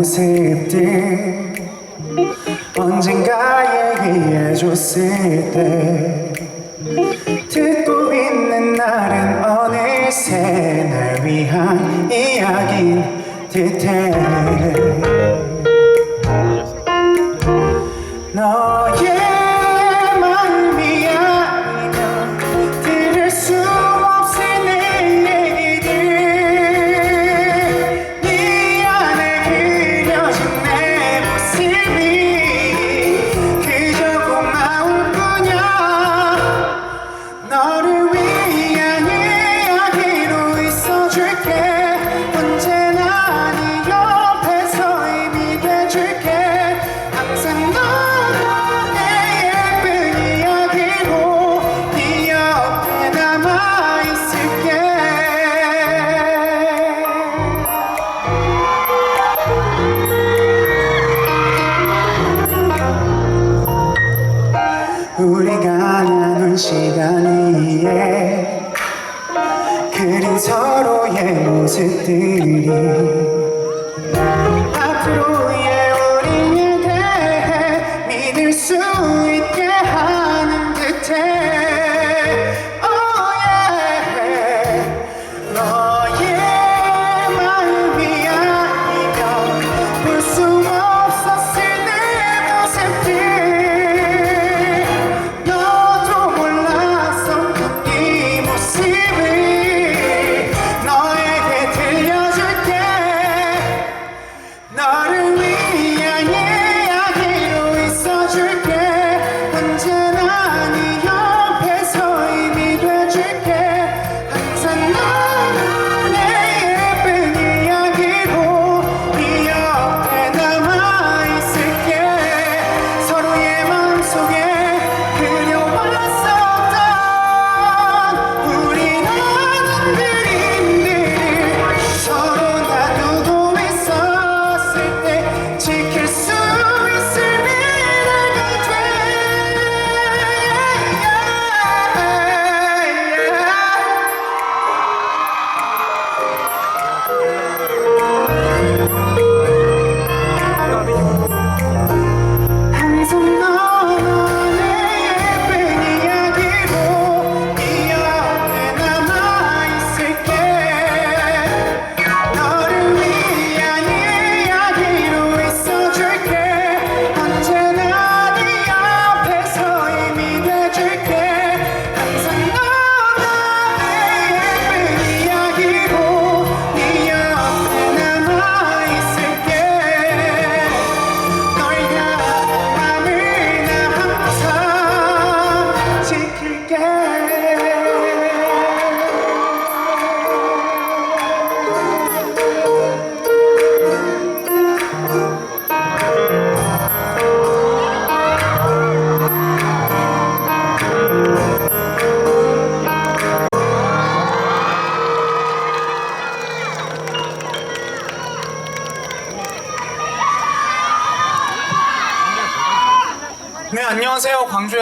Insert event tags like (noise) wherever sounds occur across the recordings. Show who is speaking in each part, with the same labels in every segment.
Speaker 1: 모습들 언젠가 얘기해줬을 때 듣고 있는 날은 어느새 날 위한 이야기인 듯해. 너의 위에 그린 서로의 모습들이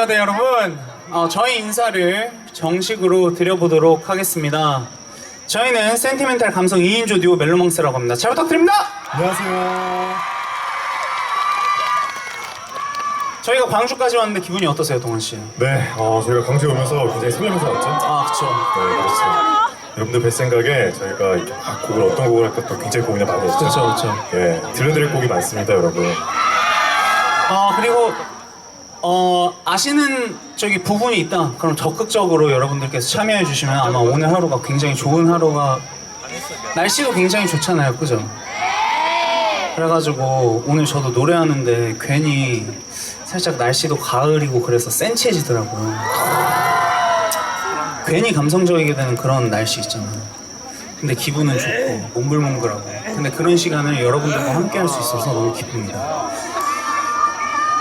Speaker 2: 광주여대 여러분. 어, 저희 인사를 정식으로 드려보도록 하겠습니다. 저희는 센티멘탈 감성 2인조 듀오 멜로망스라고 합니다. 잘 부탁드립니다.
Speaker 1: 안녕하세요
Speaker 2: 저희가 광주까지 왔는데 기분이 어떠세요, 동원 씨?
Speaker 3: 네, 어, 저희가 광주에 오면서 굉장히 설레면서 왔죠.
Speaker 2: 아 그렇죠.
Speaker 3: 네, 그렇죠. 여러분들 뵐 생각에 저희가 이렇게 아, 곡을 어떤 곡을 할까 또 굉장히 고민을 많이 했죠.
Speaker 2: 그렇죠, 그렇죠.
Speaker 3: 예, 들려드릴 곡이 많습니다, 여러분.
Speaker 2: 어 그리고 어 아시는 저기 부분이 있다. 그럼 적극적으로 여러분들께서 참여해 주시면 아마 오늘 하루가 굉장히 좋은 하루가 날씨도 굉장히 좋잖아요, 그죠? 그래가지고 오늘 저도 노래하는데 괜히 살짝 날씨도 가을이고 그래서 센치해지더라고요. 괜히 감성적이게 되는 그런 날씨 있잖아요. 근데 기분은 좋고 몽글몽글하고. 근데 그런 시간을 여러분들과 함께 할 수 있어서 너무 기쁩니다.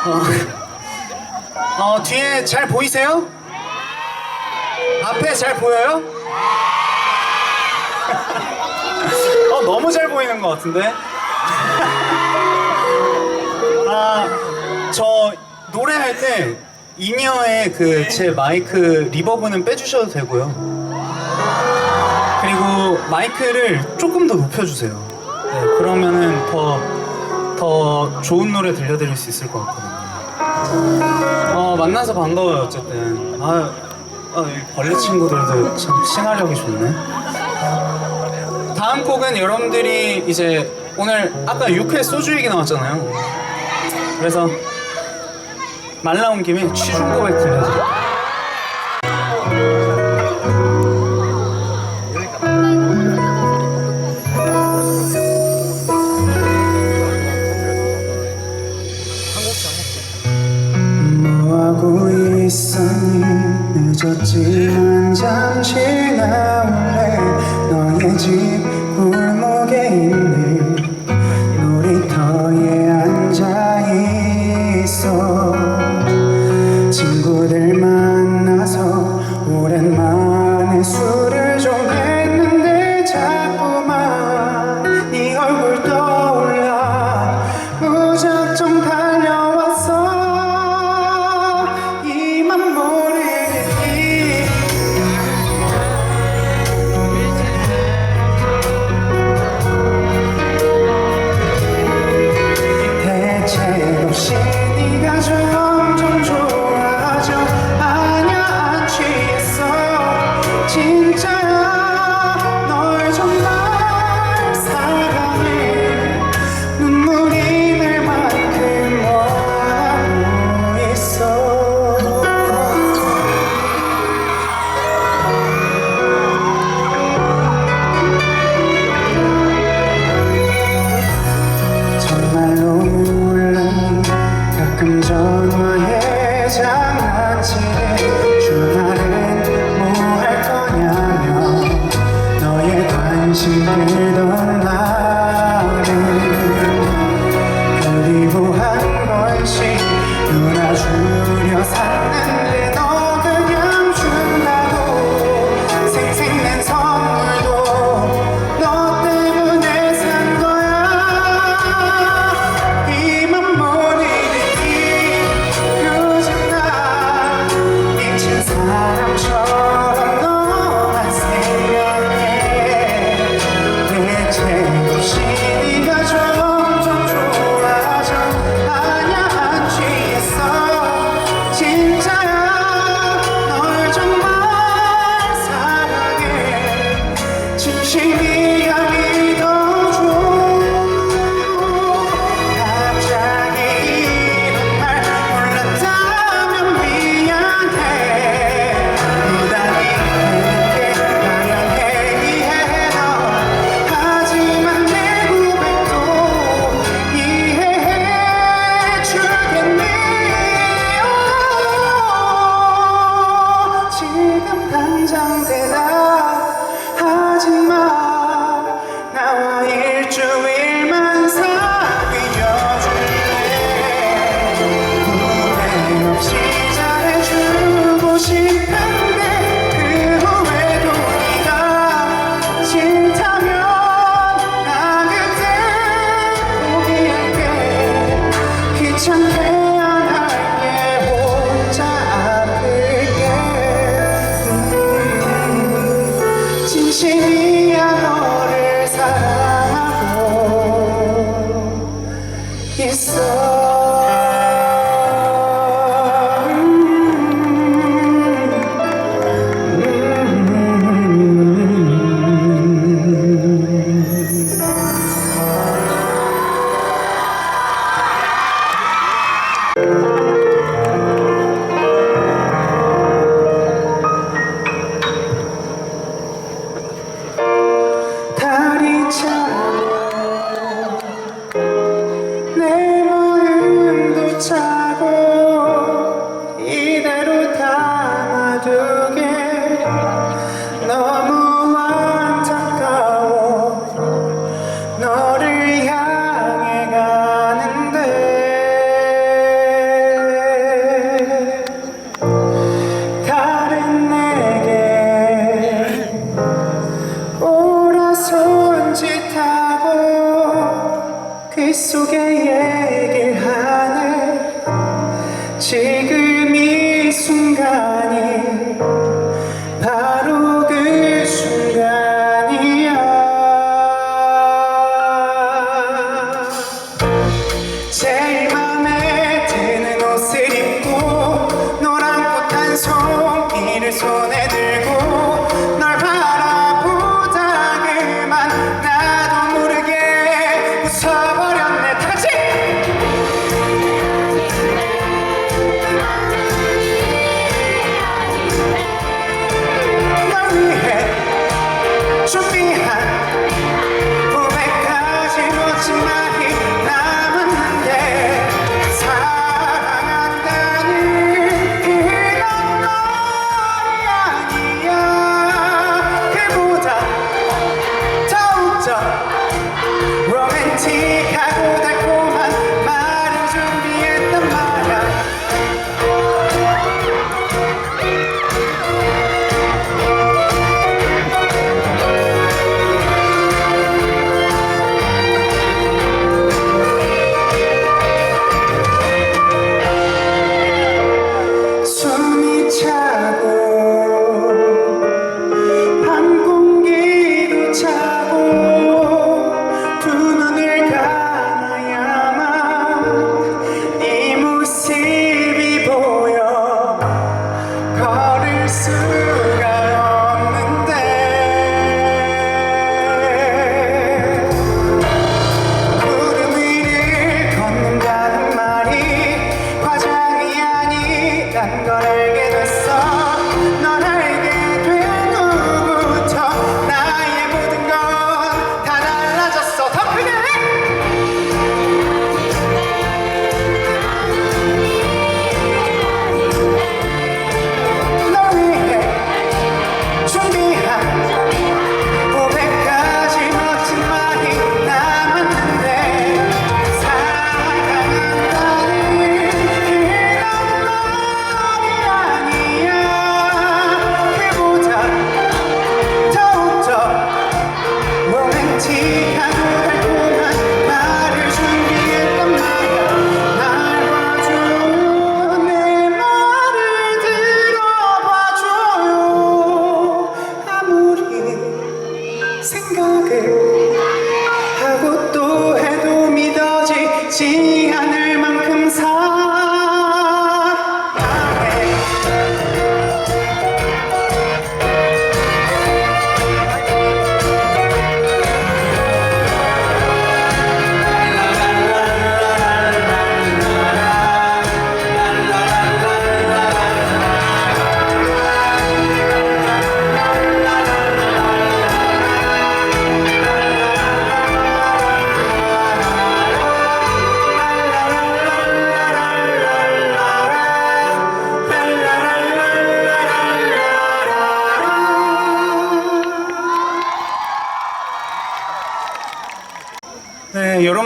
Speaker 2: 어, 어, 뒤에 잘 보이세요? 앞에 잘 보여요? (laughs) 어, 너무 잘 보이는 것 같은데? (laughs) 아, 저
Speaker 4: 노래할 때 인이어의 그제 마이크 리버브는 빼주셔도 되고요. 그리고 마이크를 조금 더 높여주세요. 네, 그러면은 더, 더 좋은 노래 들려드릴 수 있을 것 같거든요. 어, 만나서 반가워요, 어쨌든. 아, 아, 이 벌레 친구들도 참 싱하력이 좋네. 다음 곡은 여러분들이 이제 오늘 아까 6회 소주 얘기 나왔잖아요. 그래서 말 나온 김에 취중 고백 들려드릴게요.
Speaker 1: 늦었지만 잠시 감.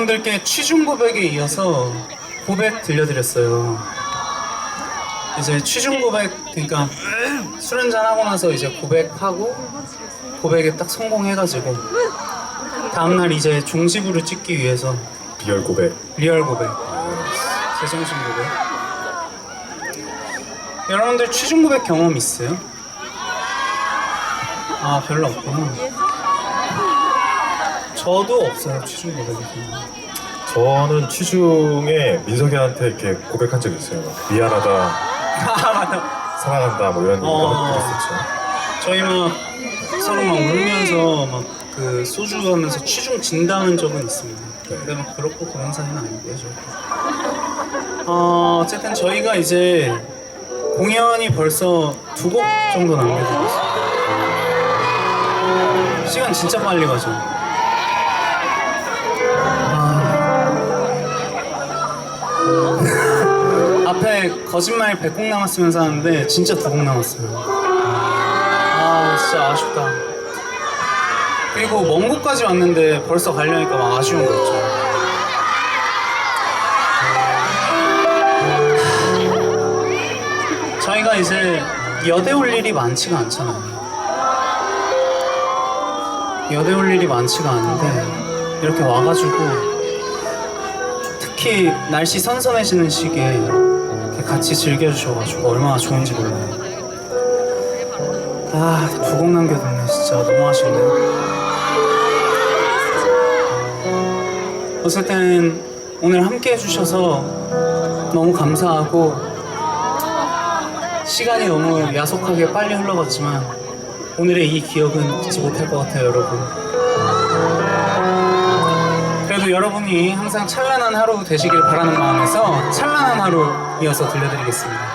Speaker 5: 여러분들께 취중 고백에 이어서 고백 들려드렸어요. 이제 취중 고백, 그러니까 술 한잔 하고 나서 이제 고백하고 고백에 딱 성공해가지고 다음날 이제 종지부를 찍기 위해서
Speaker 3: 리얼 고백.
Speaker 5: 리얼 고백, 제정신 고백. 여러분들 취중 고백 경험 있어요? 아 별로 없구나. 저도 없어요 취중 고백이.
Speaker 3: 저는 취중에 민석이한테 이렇게 고백한 적 있어요. 막 미안하다,
Speaker 5: 아 맞다.
Speaker 3: 사랑한다 뭐 이런
Speaker 5: 어.
Speaker 3: 얘기가 그랬었죠.
Speaker 5: 저희 막 서로 막 울면서 막 그 소주 하면서 취중 진담한 적은 있습니다. 근데 막 그렇고 그런 사이는 아니고요. 저. 어, 어쨌든 저희가 이제 공연이 벌써 두 곡 정도 남겨두고 있어요. 시간 진짜 빨리 가죠. 앞에 거짓말 100곡 남았으면서 하는데 진짜 두 곡 남았어요. 아 진짜 아쉽다. 그리고 먼 곳까지 왔는데 벌써 가려니까 막 아쉬운 거 있죠. 저희가 이제 여대 올 일이 많지가 않잖아요. 여대 올 일이 많지가 않은데 이렇게 와가지고 특히 날씨 선선해지는 시기에 이렇게 같이 즐겨주셔가지고 얼마나 좋은지 몰라요. 아, 두 곡 남겨뒀네. 진짜 너무하시네요. 어쨌든 오늘 함께 해주셔서 너무 감사하고
Speaker 1: 시간이 너무 야속하게 빨리 흘러갔지만 오늘의 이 기억은 잊지 못할 것 같아요, 여러분. 여러분이 항상 찬란한 하루 되시길 바라는 마음에서 찬란한 하루 이어서 들려드리겠습니다.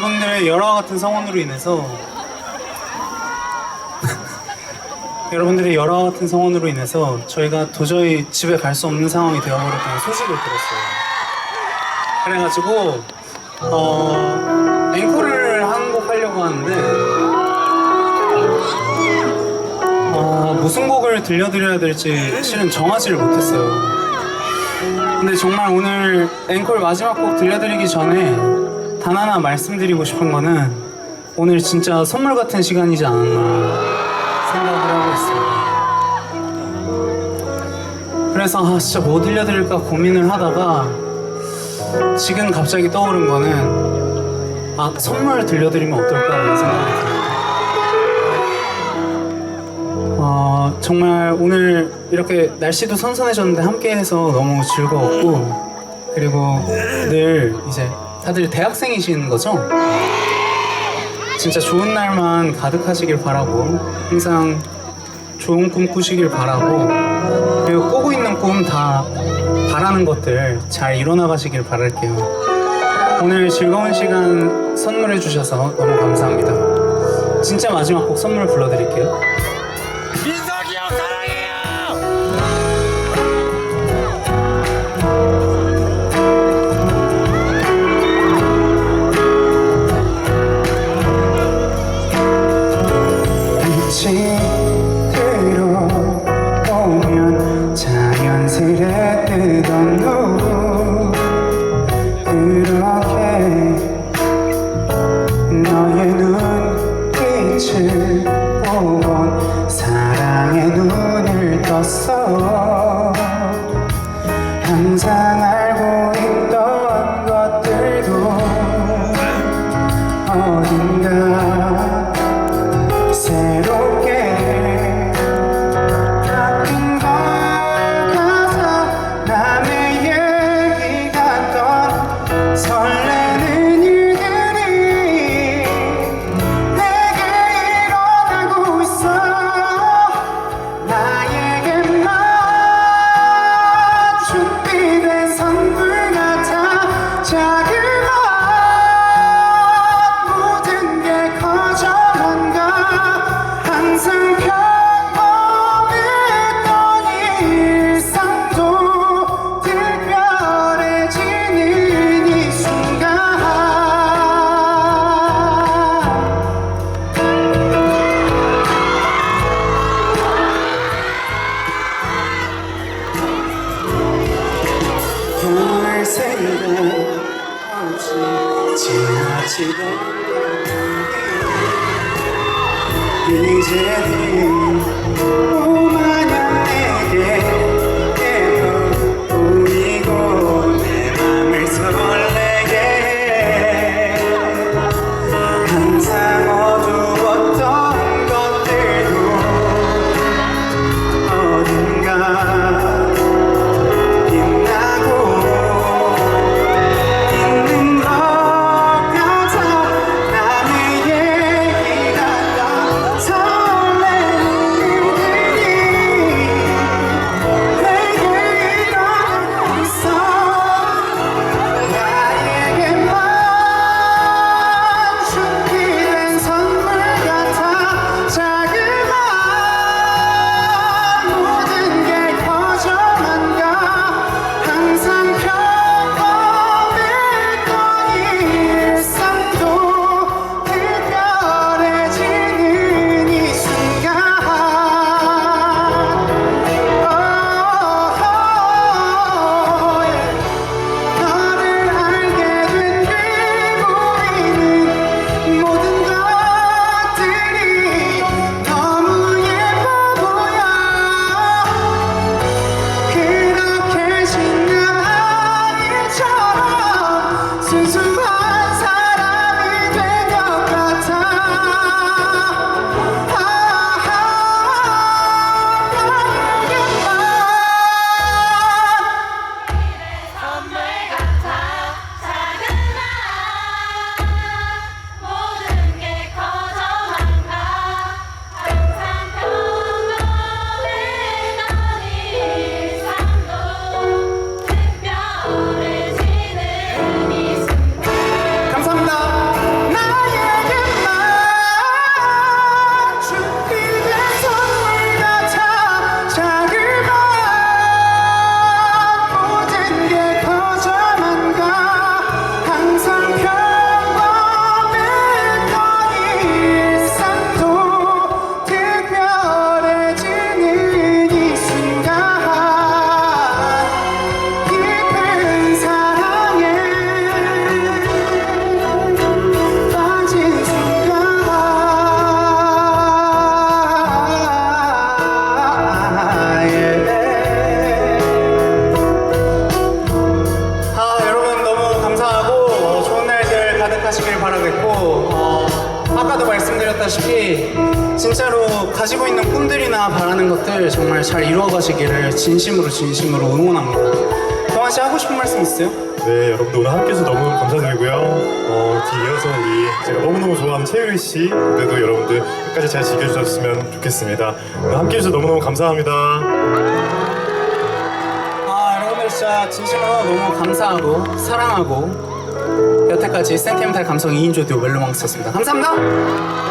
Speaker 6: 들의
Speaker 1: 열화와 같은 성원으로 인해서 (laughs) 여러분들의 열화와 같은 성원으로 인해서 저희가 도저히 집에 갈 수 없는 상황이 되어버렸다는 소식을 들었어요. 그래가지고 어, 앵콜을 한 곡 하려고 하는데 어, 무슨 곡을 들려드려야 될지 실은 정하지를 못했어요. 근데 정말 오늘 앵콜 마지막 곡 들려드리기 전에 단 하나 말씀드리고 싶은 거는 오늘 진짜 선물 같은 시간이지 않았나 생각을 하고 있습니다. 그래서 아 진짜 뭐 들려드릴까 고민을 하다가 지금 갑자기 떠오른 거는 아 선물 들려드리면 어떨까라는 생각이 들어요. 어, 정말 오늘 이렇게 날씨도 선선해졌는데 함께해서 너무 즐거웠고 그리고 늘 이제 다들 대학생이신 거죠? 진짜 좋은 날만 가득하시길 바라고 항상 좋은 꿈 꾸시길 바라고 그리고 꾸고 있는 꿈 다 바라는 것들 잘 이뤄나가시길 바랄게요. 오늘 즐거운 시간 선물해 주셔서 너무 감사합니다. 진짜 마지막 곡 선물 불러드릴게요. 잘 이루어가시기를 진심으로 진심으로 응원합니다. 동환 씨 하고 싶은 말씀 있어요?
Speaker 3: 네, 여러분들 오늘 함께해서 너무 감사드리고요. 어, 뒤에 이어서 우리 제가 너무너무 좋아하는 최유리 씨 무대도 여러분들 끝까지 잘 즐겨주셨으면 좋겠습니다. 오늘 함께 해주셔서 너무너무 감사합니다.
Speaker 1: 아 여러분들 진짜 진심으로 너무 감사하고 사랑하고 여태까지 센티멘탈 감성 2인조 듀오 멜로망스였습니다. 감사합니다.